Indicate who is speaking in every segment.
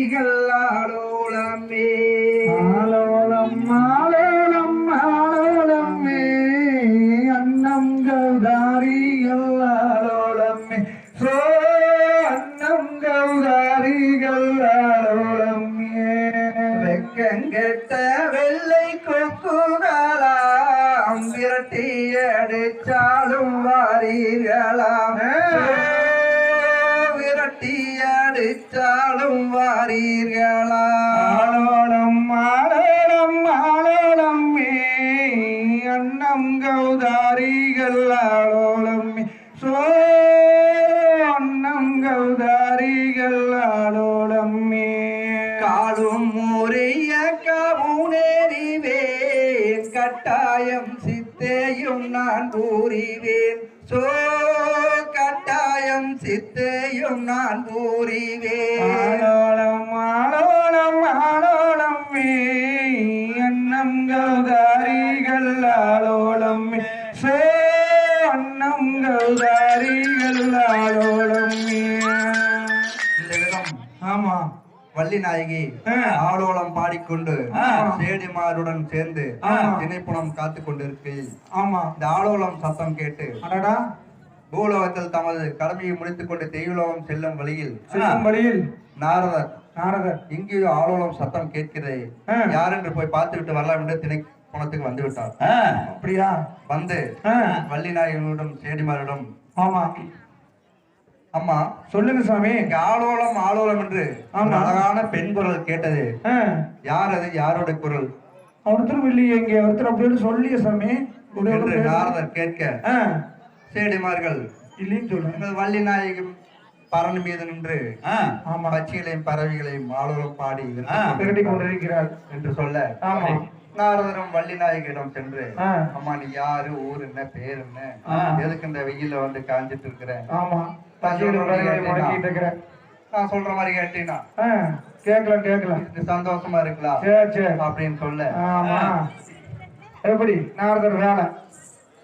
Speaker 1: கௌதாரிகள் ஆளோளமே
Speaker 2: ஆலோலம் ஆலோலம் ஆலோலமே அன்னம் கௌதாரிகள் ஆலோலமே சோ அன்னம் கௌதாரிகள் ஆலோலமே
Speaker 1: வெக்கங்கெட்ட வெள்ளை கொக்குகளாம் விரட்டி அடிச்சாலும் வாரீர்களாம் விரட்டி அடிச்சாலும் வாரீர்களாம்
Speaker 2: ஆலோலம் ஆலோலம் ஆலோலமே அன்னம் கௌதாரிகள் ஆலோலமே சோ அன்னம் கௌதாரிகள் ஆலோலமே
Speaker 1: காலும் முறைய கவுனேறிவேன் கட்டாயம் சித்தேயும் நான் கூறிவேன். சோ சித்தேயும் நான் கூறிவேன்
Speaker 2: ஆலோலம் ஆலோலம் ஆலோலமே அன்னம் கௌதாரிகள் ஆலோலமே சோ அன்னம் கௌதாரிகள் ஆலோலமே
Speaker 1: இந்த விதம்
Speaker 2: ஆமா.
Speaker 1: வள்ளி நாயகி. ஆலோலம் பாடிக்கொண்டு. சேடிமாருடன் சேர்ந்து. திணைப்புணம் காத்து கொண்டிருக்கையில்
Speaker 2: ஆமா.
Speaker 1: இந்த ஆலோலம் சத்தம் கேட்டு
Speaker 2: அடடா.
Speaker 1: பூலோகத்தில் தமது கடமையை முடித்துக் கொண்டு தெய்வலோகம் செல்லும் வழியில்
Speaker 2: வழியில்
Speaker 1: நாரதர்
Speaker 2: நாரதர்.
Speaker 1: இங்கேயோ ஆலோலம் சத்தம் கேட்கிறதே. யார் என்று போய் பார்த்து விட்டு வரலாம் என்று திணைப்புணத்துக்கு வந்து விட்டார்.
Speaker 2: அப்படியா?
Speaker 1: வந்து
Speaker 2: ஆ,
Speaker 1: வள்ளி நாயகனிடம் சேடிமாரிடம்
Speaker 2: ஆமா.
Speaker 1: அம்மா
Speaker 2: சொல்லுங்க சாமி.
Speaker 1: இங்க ஆலோலம் ஆலோலம் என்று அழகான பெண் குரல் கேட்டது. யார் அது? யாரோட குரல்?
Speaker 2: ஒருத்தரும் இல்லையே இங்க ஒருத்தர் அப்படின்னு சொல்லிய சாமி.
Speaker 1: நாரதர் கேட்க சேடிமார்கள்
Speaker 2: இல்லைன்னு
Speaker 1: எங்கள் வள்ளி நாயகம் பரண் மீது நின்று
Speaker 2: ஆமா
Speaker 1: பட்சிகளையும் பறவைகளையும் ஆலோலம் பாடி
Speaker 2: கொண்டிருக்கிறார்.
Speaker 1: என்று சொல்ல நாரதரும் வள்ளி நாயகிடம் சென்று அம்மா நீ யாரு ஊர் என்ன பேர் என்ன. எதுக்கு இந்த வெயில்ல வந்து காஞ்சிட்டு
Speaker 2: இருக்கிறேன்
Speaker 1: நான் சொல்ற மாதிரி கேட்டீங்கன்னா
Speaker 2: ஆ, கேட்கலாம்
Speaker 1: சந்தோஷமா இருக்கலாம் அப்படின்னு சொல்ல.
Speaker 2: எப்படி? நாரதர் வேலை.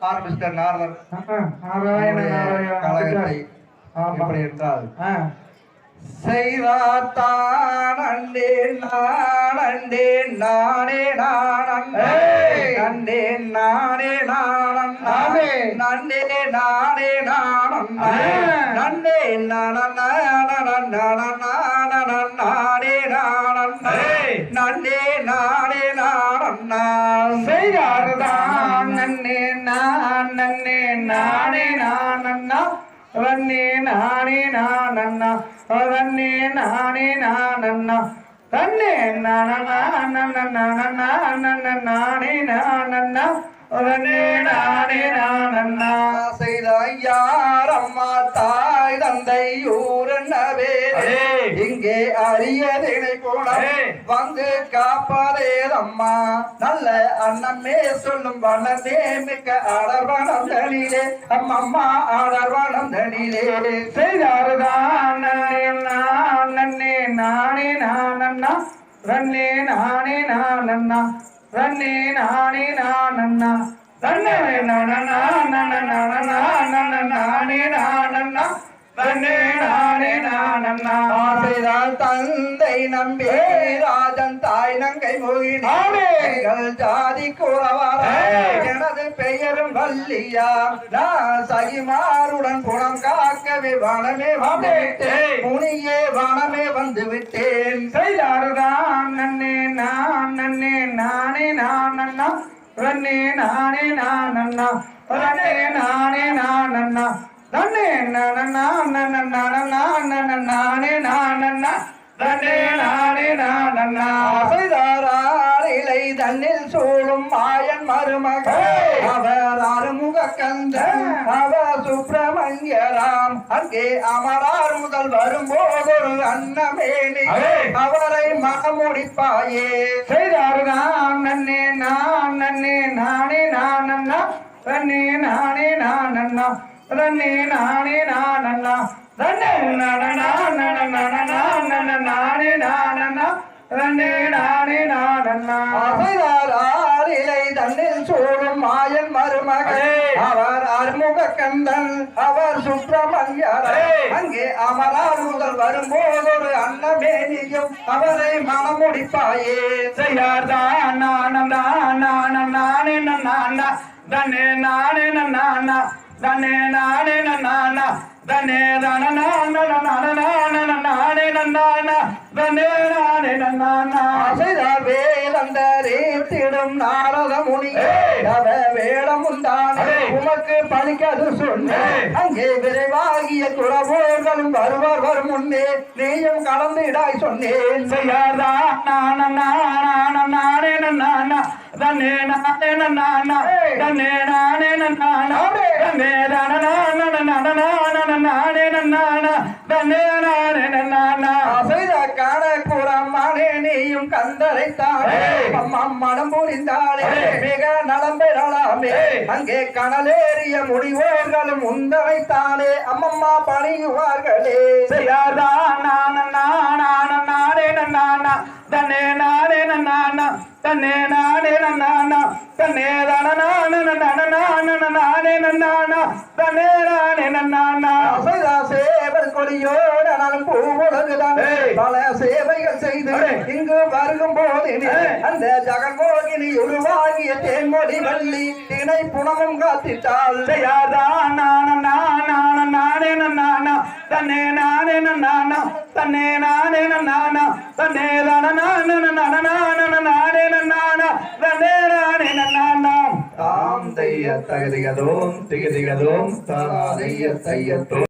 Speaker 1: ஆரம்பிச்சிட்டார் நாரதர்.
Speaker 2: ஆ, நாராயண நாராயண
Speaker 1: கழகத்தை எப்படி என்றால் செய்தாத்தான் நானண்டே நானே நானண்டே
Speaker 2: ஏய்!
Speaker 1: நண்டே நானே நானே நண்டே நானே நானண்டே
Speaker 2: ஆ.
Speaker 1: நண்டே நானே நானே
Speaker 2: நான் அண்ணா ரன்னே நானே நான் அண்ணா ரன்னே நானே நான் அண்ணா ரன்னே நானே நான் அண்ணா ரன்னே நானே நான் அண்ணா
Speaker 1: செய்தாய் யார் அம்மா தாய் தந்தை ஊரன்னவே இங்கே அரியதினை போல
Speaker 2: ஏய்!
Speaker 1: வந்து காப்பாதேதம்மா. நல்ல அண்ணமே சொல்லும் வனமே மிக்க அடர்வனம் தனிலே அம்மம்மா அடர்வனம் தனிலே
Speaker 2: செய்தாருதான் நன்னே நான் நன்னே நானே நான் அண்ணா ரன்னே நானே நான் அண்ணா ரன்னே நானே நான் அண்ணா ரன்னே நானே நானே நான் அண்ணா
Speaker 1: ஆசைதான் தந்தை நம்பி ராஜன் தாய் நங்கை. எங்கள் ஜாதி கூறவார. எனது பெயரும் வல்லியா நான் சகிமாருடன் குணம் காக்கவே வனமே. முனியே வனமே வந்து விட்டேன்
Speaker 2: செய்தாருதான் நன்னே நான் நன்னே நானே நான் அண்ணா நானே நான் அண்ணா நானே நான் அண்ணா ரன்னே நானே நான் அண்ணா ரன்னே நானே நான்
Speaker 1: தன்னில் சூழும் மாயன் மருமக
Speaker 2: ஏய்.
Speaker 1: அவர் அருமுக கந்தன் அவர் சுப்பிரமணியராம் அங்கே அமரார் முதல் வரும்போது ஒரு அன்னமேனி. அவரை மகமுடிப்பாயே
Speaker 2: செய்தாருதான் நன்னே நான் நன்னே நானே நான் அண்ணா ரன்னே நானே நான் அண்ணா ரன்னே நானே நான் அண்ணா ரன்னே நானே நானே நான் அண்ணா ரன்னே நானே நான் அண்ணா
Speaker 1: ஆசைதாரார் ஆறிலை தன்னில் சூடும் மாயன் மருமகன்
Speaker 3: ஏய்.
Speaker 1: அவர் அருமுக கந்தன் அவர் சுப்பிரமணியர். அங்கே அமரார் முதல் வரும்போது ஒரு அன்னமேனியும் அவரை மனமுடிப்பாயே
Speaker 3: செய்யார்தான் நானம் நானம் நானே நானா நானே நானா தன்னே நானே நானா தன்னே தான நான நான நானே நானா தன்னே நானே நானா
Speaker 1: அசைதார் வேலந்தரே திடும் நாரத முனி
Speaker 3: ஏய்.
Speaker 1: அவ வேடம் உண்டானே
Speaker 3: ஏய்.
Speaker 1: உமக்கு பணிக்கது சொன்னேன். அங்கே விரைவாகிய துறவோர்களும் வருவார் வரும் முன்னே நீயும் கலந்திடாய் சொன்னேன்.
Speaker 3: செய்யார்தான் நானம் நானம் நானே நானா தன்னே நானே நானா தன்னே நானே நானா
Speaker 1: அம்மா மனம் புரிந்தானே
Speaker 3: ஏய்.
Speaker 1: மிக நலம் பெறலாமே. அங்கே கனலேறிய முடிவோர்களும் உந்தரைத்தானே அம்மம்மா பணியுவார்களே
Speaker 3: நான நான நானே நானா தன்னே நானே நானா தன்னே நானே நானா தன்னே தான நான நான நானே நானா தன்னே நானே நானா
Speaker 1: அசைதா சேவர் கொடியோட நலம் பூவுலகுதான். பல சேவைகள் செய்து. இங்கு வருகும்
Speaker 3: ஏய்.
Speaker 1: அந்த ஜகன்மோகினி உருவாகிய தேன்மொழி வள்ளி திணை புனமும் காத்திட்டாள்
Speaker 3: செய்யாதான் நான நான நானே நானா தன்னே நானே நானா தன்னே நானே நானா தன்னே நானே நானா தன்னே நானே நானா
Speaker 1: தாம் தைய தகதிகதோம் திகதிகதோம் தாதைய தையத்தோம்